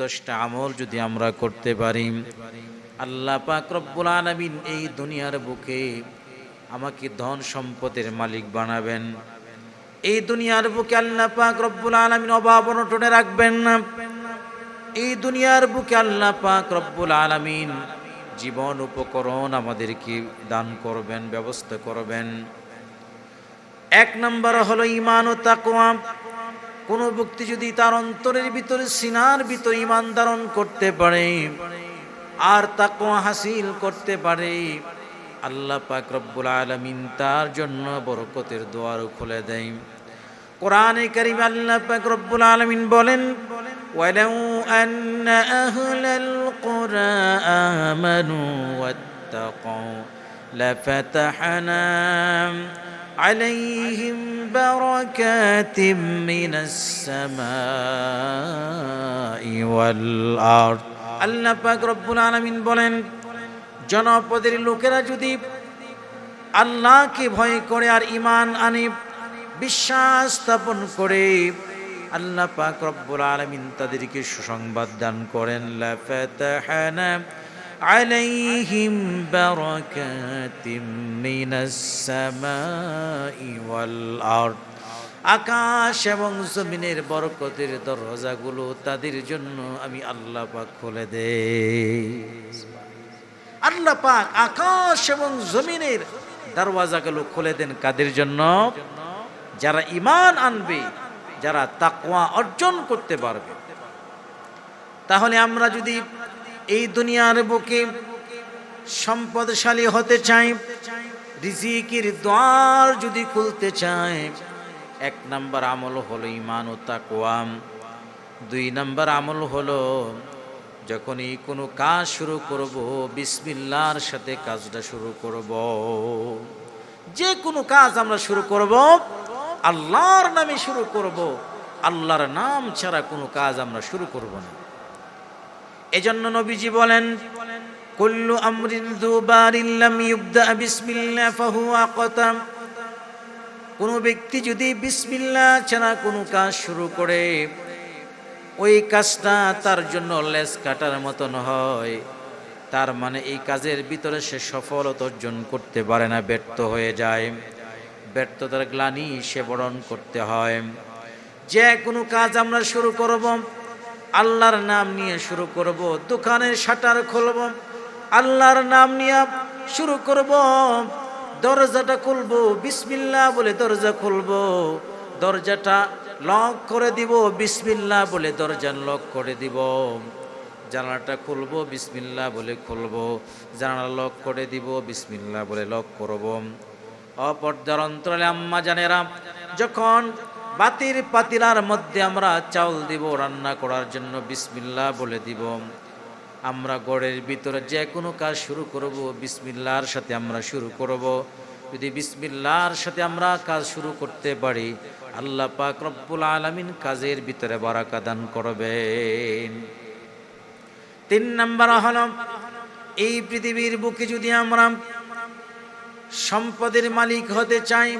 দশটা আমল যদি আমরা করতে পারি, আল্লাহ পাক রব্বুল আলামিন এই দুনিয়ার বুকে আমাকে ধন সম্পদের মালিক বানাবেন। এই দুনিয়ার বুকে আল্লাহ পাক রব্বুল আলামিন অভাব অনটনে রাখবেন না। এই দুনিয়ার বুকে আল্লাহ পাক রব্বুল আলামিন জীবন উপকরণ আমাদেরকে দান করবেন, ব্যবস্থা করবেন। এক নম্বর হলো ইমান ও তাকওয়া। কোনো ব্যক্তি যদি তার অন্তরের ভিতরে সিনার ভিতরে ইমান ধারণ করতে পারে আর তাকওয়া হাসিল করতে পারে আল্লাহ পাক রব্বুল আলামিন তার জন্য বরকতের দোয়ার খুলে দেয় কোরআনে কারিম আল্লাহ পাক রব্বুল আলামিন বলেন ওয়ালাউ আন্না আহলাল কুরআ আমানু ওয়াত্তাকাউ লাফাতাহনা عليهم بركات من السماء والأرض আল্লাহ পাক রব্বুল আলামিন বলেন জনপদের লোকেরা যদি আল্লাহকে ভয় করে আর ইমান আনে বিশ্বাস স্থাপন করে আল্লাহ পাক রব্বুল আলামিন তাদেরকে সুসংবাদ দান করেন লাফাতাহানা عليهم بركات من السماء والأرض আকাশ এবং জমিনের বরকতের দরজাগুলো তাদের জন্য আমি আল্লাহ পাক খুলে দেই আল্লাহ পাক আকাশ এবং জমিনের দরওয়াজাগুলো খুলে দেন কাদের জন্য যারা ইমান আনবে যারা তাকওয়া অর্জন করতে পারবে তাহলে আমরা যদি এই দুনিয়ার বুকে সম্পদশালী হতে চাই, রিজিকির দ্বার যদি খুলতে চাই। এক নাম্বার আমল হলো ইমান ও তাকওয়াম দুই নাম্বার আমল হলো যখনই কোনো কাজ শুরু করব, বিসমিল্লার সাথে কাজটা শুরু করব। যে কোনো কাজ আমরা শুরু করব, আল্লাহর নামে শুরু করব। আল্লাহর নাম ছাড়া কোনো কাজ আমরা শুরু করব না। এজন্য নবীজি বলেন, কুল্লু আমরিন দুবারিন লাম ইবদা বিসমিল্লাহ ফাহুয়া কতাম কোন ব্যক্তি যদি বিসমিল্লাহ ছাড়া কোনো কাজ শুরু করে, ওই কাজটা তার জন্য লেস কাটার মতন হয়। তার মানে এই কাজের ভিতরে সে সফলতা অর্জন করতে পারে না, ব্যর্থ হয়ে যায়। ব্যর্থতার গ্লানি সে বরণ করতে হয়। যে কোনো কাজ আমরা শুরু করব আল্লাহর নাম নিয়ে শুরু করব, দোকানের শাটার খুলব, আল্লাহর নাম নিয়ে শুরু করব, দরজাটা খুলবো বিসমিল্লা বলে দরজা খুলব, দরজাটা লক করে দিব বিসমিল্লা বলে দরজা লক করে দিব, জানালাটা খুলবো বিসমিল্লা বলে খুলবো, জানালা লক করে দিব বিসমিল্লা বলে লক করব অপর্দার অন্তরালে আম্মা জানেরা, যখন বাতির পাতিলার মধ্যে আমরা চাউল দিব, রান্না করার জন্য বিসমিল্লা বলে দিব। আমরা গড়ের ভিতরে যে কোনো কাজ শুরু করব বিসমিল্লার সাথে আমরা শুরু করব। যদি বিসমিল্লার সাথে আমরা কাজ শুরু করতে পারি, আল্লাহ পাক রব্বুল আলামিন কাজের ভিতরে বারাকা দান করবেন। তিন নাম্বার হল, এই পৃথিবীর বুকে যদি আমরা সম্পদের মালিক হতে চাই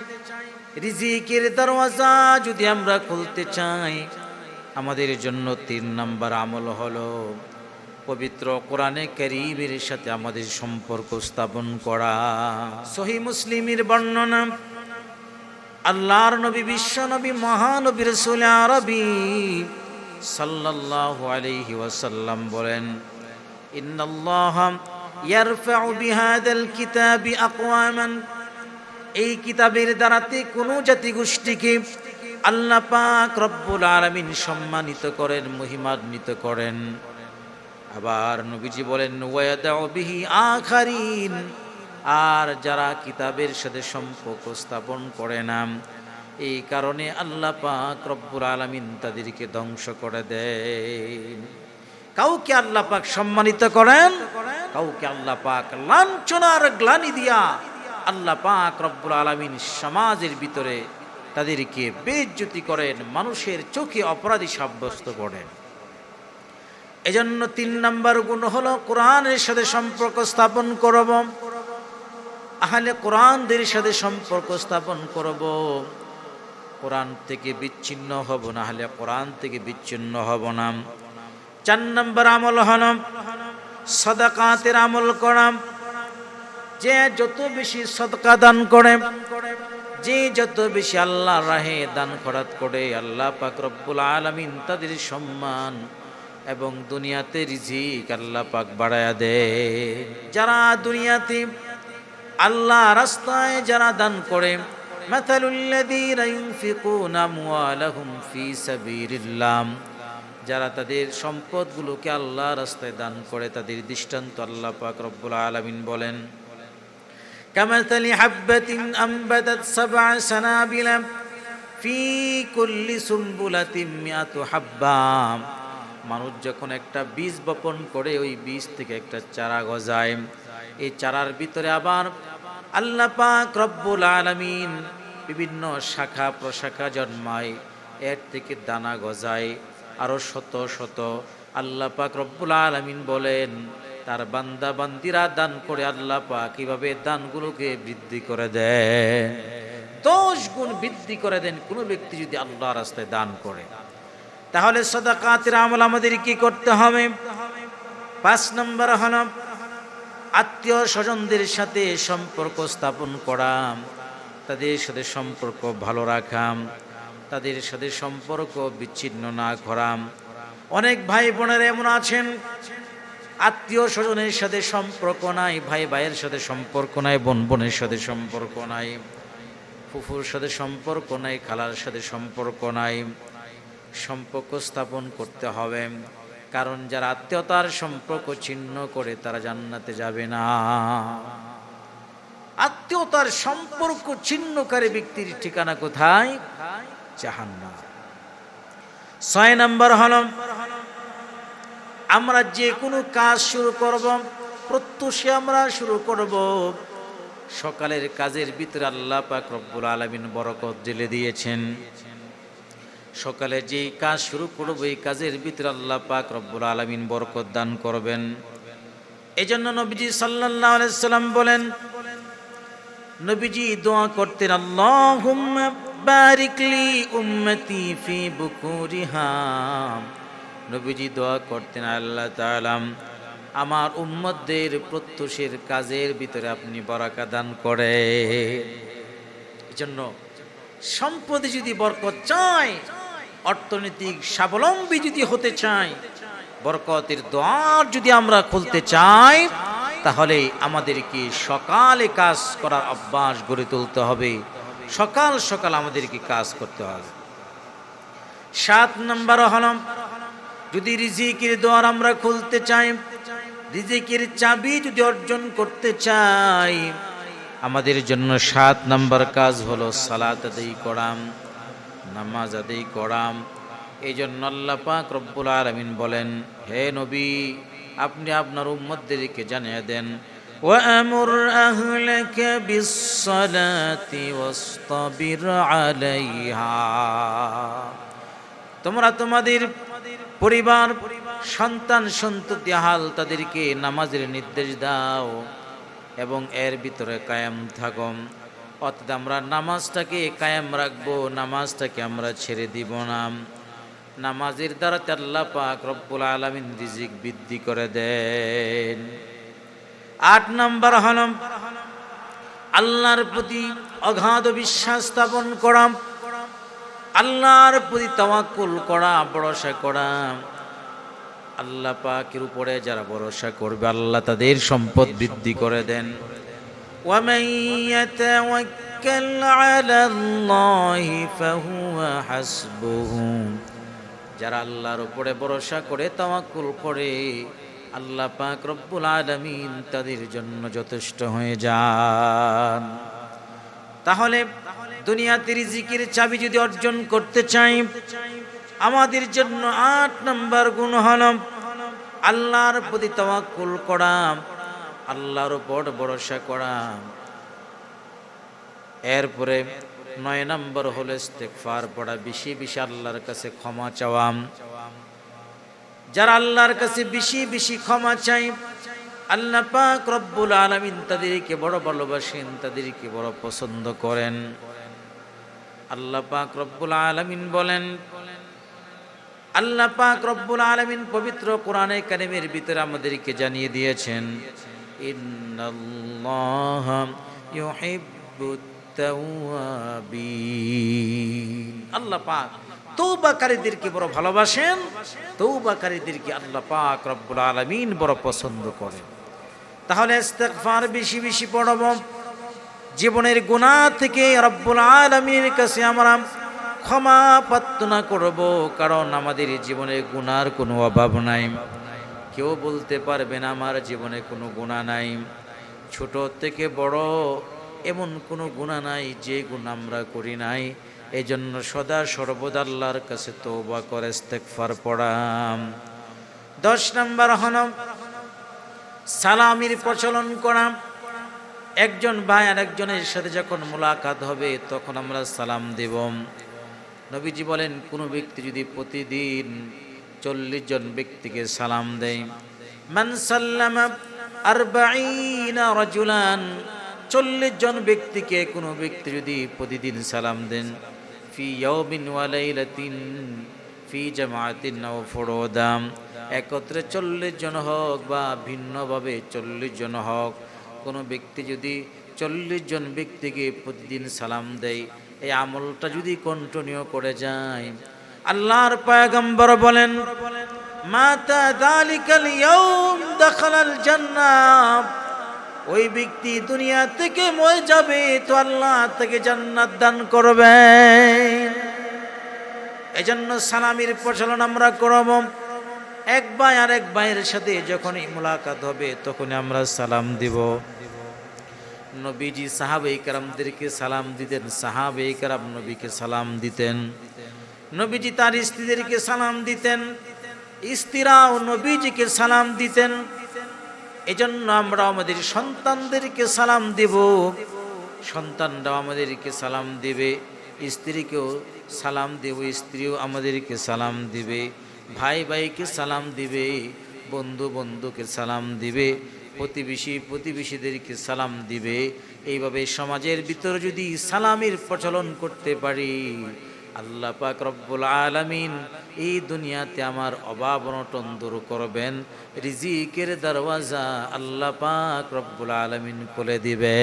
রিজিকের দরওয়াজা যদি আমরা খুলতে চাই, আমাদের জন্য তিন নাম্বার আমল হলো পবিত্র কোরআনে করিমের সাথে আমাদের সম্পর্ক স্থাপন করা। সহি মুসলিমের বর্ণনা, আল্লাহর নবী, বিশ্ব নবী, মহানবী রসুল আরবি সাল্লাল্লাহু আলাইহি ওয়াসাল্লাম বলেন, ইন্নাল্লাহ ইয়ারফাউ বিহাদাল কিতাবি আকওয়ামান এই কিতাবের দ্বারাতে কোনো জাতিগোষ্ঠীকে আল্লাহ পাক রব্বুল আলামিন সম্মানিত করেন, মহিমান্বিত করেন। আবার নবীজি বলেন, ওয়াদাউ বিহি আখারিন আর যারা কিতাবের সাথে সম্পর্ক স্থাপন করে না, এই কারণে আল্লাহ পাক রব্বুল আলামিন তাদেরকে ধ্বংস করে দেন। কাউকে আল্লাহ পাক সম্মানিত করেন, কাউকে আল্লাহ পাক লাঞ্ছনার গ্লানি দিয়া আল্লাহ পাক রব্বুল আলামিন সমাজের ভিতরে তাদেরকে বেজ্জতি করেন, মানুষের চোখে অপরাধী সাব্যস্ত করেন। এজন্য তিন নম্বর গুণ হলো কোরআনের সাথে সম্পর্ক স্থাপন করব। আহলে কোরআনদের সাথে সম্পর্ক স্থাপন করব। কোরআন থেকে বিচ্ছিন্ন হব না হলে কোরআন থেকে বিচ্ছিন্ন হব না। চার নম্বর আমল হল সদাকাতের আমল করা। যে যত বেশি সদকা দান করে, যে যত বেশি আল্লাহ রাহে দান খরাত করে, আল্লাহ পাক রব্বুল আলামিন তাদের সম্মান এবং দুনিয়াতে রিজিক আল্লাহ পাক বাড়ায়া দে যারা দুনিয়াতে আল্লাহ রাস্তায় যারা দান করে যারা তাদের সম্পদগুলোকে আল্লাহ রাস্তায় দান করে, তাদের দৃষ্টান্ত আল্লাহ পাক রব্বুল আলামিন বলেন। كمثل حبة أنبتت سبع سنابل في كل سنبلة مئة حبة মানুষ যখন একটা বীজ বপন করে ওই বীজ থেকে একটা চারা গজায় এই চারার ভিতরে আবার আল্লাহ পাক রব্বুল আলামিন বিভিন্ন শাখা প্রশাখা জন্মায় এর থেকে দানা গজায় আরো শত শত আল্লাহ পাক রব্বুল আলামিন বলেন তার বান্দা বান্দিরা দান করে আল্লাহ পাক কীভাবে দানগুলোকে বৃদ্ধি করে দেন দশ গুণ বৃদ্ধি করে দেন কোনো ব্যক্তি যদি আল্লাহ রাস্তায় দান করে। তাহলে সদাকাতের আমল আমাদের কি করতে হবে? পাঁচ নম্বর হল আত্মীয় স্বজনদের সাথে সম্পর্ক স্থাপন করা, তাদের সাথে সম্পর্ক ভালো রাখাম তাদের সাথে সম্পর্ক বিচ্ছিন্ন না করাম অনেক ভাই বোনের এমন আছেন আত্মীয় স্বজনের সাথে সম্পর্ক নাই, ভাই ভাইয়ের সাথে সম্পর্ক নাই, বোন বোনের সাথে সম্পর্ক নাই, ফুফুর সাথে সম্পর্ক নাই, খালার সাথে সম্পর্ক নাই। সম্পর্ক স্থাপন করতে হবে, কারণ যারা আত্মীয়তার সম্পর্ক ছিন্ন করে তারা জান্নাতে যাবে না। আত্মীয়তার সম্পর্ক ছিন্নকারী ব্যক্তির ঠিকানা কোথায়? জাহান্না ছয় নম্বর হল আমরা যে কোনো কাজ শুরু করব, প্রত্যুষে আমরা শুরু করব। সকালের কাজের ভিতরে আল্লাহ পাক রব্বুল আলমিন বরকত জেলে দিয়েছেন। সকালে যে কাজ শুরু করব, এই কাজের ভিতরে আল্লাহ পাক রব্বুল আলমিন বরকত দান করবেন। এই জন্য নবীজি সাল্লাহ সাল্লাম বলেন, নবীজি দোয়া করতেন আল্লাহ বারিকলি উম্মতি ফি বুকুরিহা। নবীজি দোয়া করতেন আল্লাহ তাআলা, আমার উম্মতদের প্রত্যুষের কাজের ভিতরে আপনি বরাকা দান করে এজন্য সম্পদে যদি বরকত চাই, অর্থনৈতিক স্বাবলম্বী যদি হতে চাই, বরকতের দ্বার যদি আমরা খুলতে চাই, তাহলে আমাদেরকে সকালে কাজ করার অভ্যাস গড়ে তুলতে হবে। সকাল সকাল আমাদেরকে কাজ করতে হবে। সাত নম্বর হলম যদি রিজিকের দ্বার আমরা খুলতে চাই রিজিকের চাবি যদি অর্জন করতে চাই আমাদের জন্য সাত নম্বর কাজ হলো সালাত আদায় করাম নামাজ আদায় করাম এই জন্য আল্লাহ পাক রব্বুল আলমিন বলেন হে নবী আপনি আপনার উম্মতদেরকে জানিয়ে দেন وأمر أهلك بالصلاة واصطبر عليها তোমরা তোমাদের পরিবার, সন্তান, সন্ততি হাল তাদেরকে নামাজের নির্দেশ দাও এবং এর ভিতরে কায়াম থাকম অর্থাৎ আমরা নামাজটাকে কায়াম রাখব, নামাজটাকে আমরা ছেড়ে দিব না। নামাজের দ্বারা আল্লাহ পাক রব্বুল আলমিন রিজিক বৃদ্ধি করে দেন। আট নম্বর হল, আল্লাহর প্রতি অগাধ বিশ্বাস স্থাপন করা। আল্লাহর প্রতি তওয়াক্কুল করা, ভরসা করা। আল্লাহ পাকের উপরে যারা ভরসা করবে, আল্লাহ তাদের সম্পদ বৃদ্ধি করে দেন। যারা আল্লাহর উপরে ভরসা করে, তওয়াক্কুল করে, আল্লাহ পাক রব্বুল আলমিন তাদের জন্য যথেষ্ট হয়ে যান। তাহলে দুনিয়াতে রিজিকের চাবি যদি অর্জন করতে চাই, আমাদের জন্য আট নম্বর গুণ হল আল্লাহর প্রতি তাওয়াক্কুল করা, আল্লাহর উপর ভরসা করা। এরপরে নয় নম্বর হলো ইস্তেগফার পড়া, বেশি বেশি আল্লাহর কাছে ক্ষমা চাওয়া। যারা আল্লাহর কাছে বেশি বেশি ক্ষমা চাই আল্লাহ পাক রব্বুল আলামিন তাদেরকে বড় ভালোবাসেন, তাদেরকে বড় পছন্দ করেন। আল্লাহ পাক রব্বুল আলামিন বলেন, আল্লাহ পাক রব্বুল আলমিন পবিত্র কোরআনে কারিমের ভিতরে আমাদেরকে জানিয়ে দিয়েছেন আল্লাহ পাক তৌবাকারীদেরকে বড় ভালোবাসেন তৌবাকারীদেরকে আল্লাহ পাক রব্বুল আলামিন বড় পছন্দ করেন। তাহলে ইস্তেগফার বেশি বেশি পড়ব। জীবনের গুণা থেকে রব্বুল আলামিনের কাছে আমরা ক্ষমা প্রার্থনা করব, কারণ আমাদের জীবনে গুনার কোনো অভাব নাই। কেউ বলতে পারবে না, আমার জীবনে কোনো গুণা নাই। ছোট থেকে বড় এমন কোনো গুণা নাই যে গুণ আমরা করি নাই। এই জন্য সদা সর্বদা আল্লাহর কাছে তৌবা করে, ইস্তেগফার পড়াম। দশ নম্বর হন সালামির প্রচলন করা। একজন ভাই আর একজনের সাথে যখন মোলাকাত হবে, তখন আমরা সালাম দেব। নবীজি বলেন, কোনো ব্যক্তি যদি প্রতিদিন চল্লিশ জন ব্যক্তিকে সালাম দেয় রাজুলান চল্লিশ জন ব্যক্তিকে কোনো ব্যক্তি যদি প্রতিদিন সালাম দেন, ফি ফি একত্রে চল্লিশ জন হোক বা ভিন্নভাবে চল্লিশ জন হোক কোনো ব্যক্তি যদি চল্লিশ জন ব্যক্তিকে প্রতিদিন সালাম দেয়, এই আমলটা যদি কন্টিনিউ করে যায়, আল্লাহর পয়গম্বর বলেন, মাতা দালিকাল ইয়াউম দাখালাল জান্নাহ ওই ব্যক্তি দুনিয়া থেকে মরে যাবে, তো আল্লাহ থেকে জান্নাত দান করবে এজন্য সালামির প্রচলন আমরা করব। এক ভাই আর এক ভাইয়ের সাথে যখনই মোলাকাত হবে তখন আমরা সালাম দিব। নবীজি সাহাবাই কারামদেরকে সালাম দিতেন সাহাবাই কারাম নবীকে সালাম দিতেন। নবীজি তার স্ত্রীদেরকে সালাম দিতেন, স্ত্রীরাও নবীজিকে সালাম দিতেন। এজন্য আমরা আমাদের সন্তানদেরকে সালাম দেব। সন্তানরাও আমাদেরকে সালাম দেবে, স্ত্রীকেও সালাম দেব, স্ত্রীও আমাদেরকে সালাম দিবে। ভাই ভাইকে সালাম দিবে, বন্ধু বন্ধুকে সালাম দিবে, প্রতিবেশী প্রতিবেশীদেরকে সালাম দিবে। এইভাবে সমাজের ভিতরে যদি সালামের প্রচলন করতে পারি, আল্লাহ পাক রব্বুল আলামিন এই দুনিয়াতে আমার অভাব অনটন দূর করবেন, রিজিকের দরওয়াজা আল্লাহ পাক রব্বুল আলামিন খুলে দিবে